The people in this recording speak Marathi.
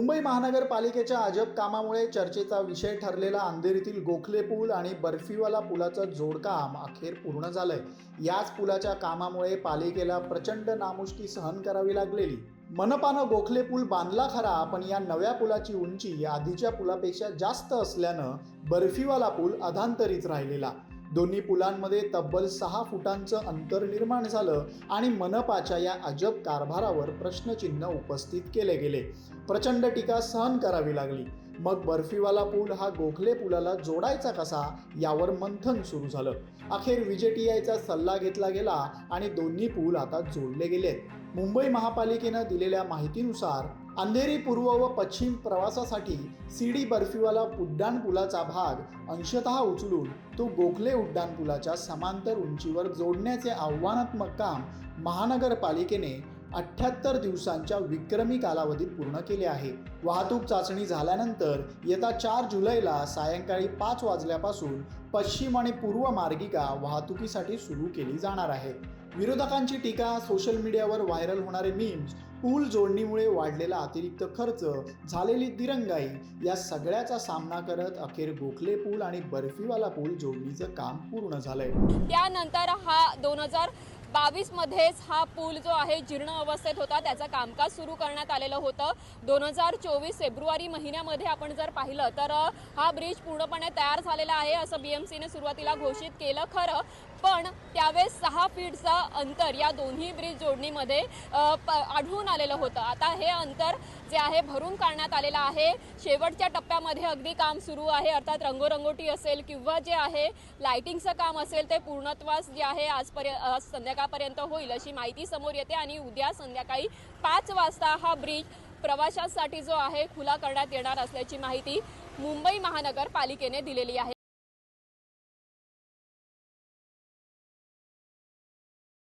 मुंबई महानगरपालिकेच्या अजब कामामुळे चर्चेचा विषय ठरलेला अंधेरीतील गोखले पूल आणि बर्फीवाला पुलाचं जोडकाम अखेर पूर्ण झालंय. याच पुलाच्या कामामुळे पालिकेला प्रचंड नामुष्की सहन करावी लागलेली. मनपानं गोखले पूल बांधला खरा पण या नव्या पुलाची उंची आधीच्या पुलापेक्षा जास्त असल्यानं बर्फीवाला पूल अधांतरीत राहिलेला. दोन्ही पुलांमध्ये तब्बल सहा फुटांचं अंतर निर्माण झालं आणि मनपाच्या या अजब कारभारावर प्रश्नचिन्ह उपस्थित केले गेले. प्रचंड टीका सहन करावी लागली. मग बर्फीवाला पूल हा गोखले पुलाला जोडायचा कसा यावर मंथन सुरू झालं. अखेर विजेटीआयचा सल्ला घेतला गेला आणि दोन्ही पूल आता जोडले गेलेत. मुंबई महापालिकेनं दिलेल्या माहितीनुसार अंधेरी पूर्व व पश्चिम प्रवासासाठी सीडी बर्फीवाला उड्डाण पुलाचा भाग अंशतः उचलून तो गोखले उड्डाण पुलाच्या समांतर उंचीवर जोडण्याचे आव्हानात्मक काम महानगरपालिकेने अठ्ठ्याहत्तर दिवसांच्या विक्रमी कालावधीत पूर्ण केले आहे. वाहतूक चाचणी झाल्यानंतर येत्या चार जुलैला सायंकाळी पाच वाजल्यापासून पश्चिम आणि पूर्व मार्गिका वाहतुकीसाठी सुरू केली जाणार आहे. विरोधकांची टीका सोशल मीडियावर व्हायरल होणारे मीम्स पूल जोडणीमुळे वाढलेला अतिरिक्त खर्च झालेली दिरंगाई या सगळ्याचा सामना करत अखेर गोखले पूल आणि बर्फीवाला पूल जोडणीचं काम पूर्ण झालंय. त्यानंतर हा दोन हजार बावीस मध्येच हा पूल जो आहे जीर्ण अवस्थेत होता. त्याचं कामकाज सुरू करण्यात आलेलं होतं. दोन हजार चोवीस फेब्रुवारी महिन्यामध्ये आपण जर पाहिलं तर हा ब्रिज पूर्णपणे तयार झालेला आहे असं बी एम सीने सुरुवातीला घोषित केलं. खरं पण त्यावेळेस सहा फीटचा अंतर या दोन्ही ब्रिज जोडणीमध्ये प- आढळून आलेलं होतं. आता हे अंतर जे आहे भरून काढण्यात आलेलं आहे. शेवटच्या टप्प्यामध्ये अगदी काम सुरू आहे. अर्थात रंगोरंगोटी असेल किंवा जे आहे लाइटिंगचं काम असेल ते पूर्णत्वास जे आहे आजपर्यंत आज संध्याकाळपर्यंत होईल अशी माहिती समोर येते. आणि उद्या संध्याकाळी पाच वाजता हा ब्रिज प्रवाशांसाठी जो आहे खुला करण्यात येणार असल्याची माहिती मुंबई महानगरपालिकेने दिलेली आहे.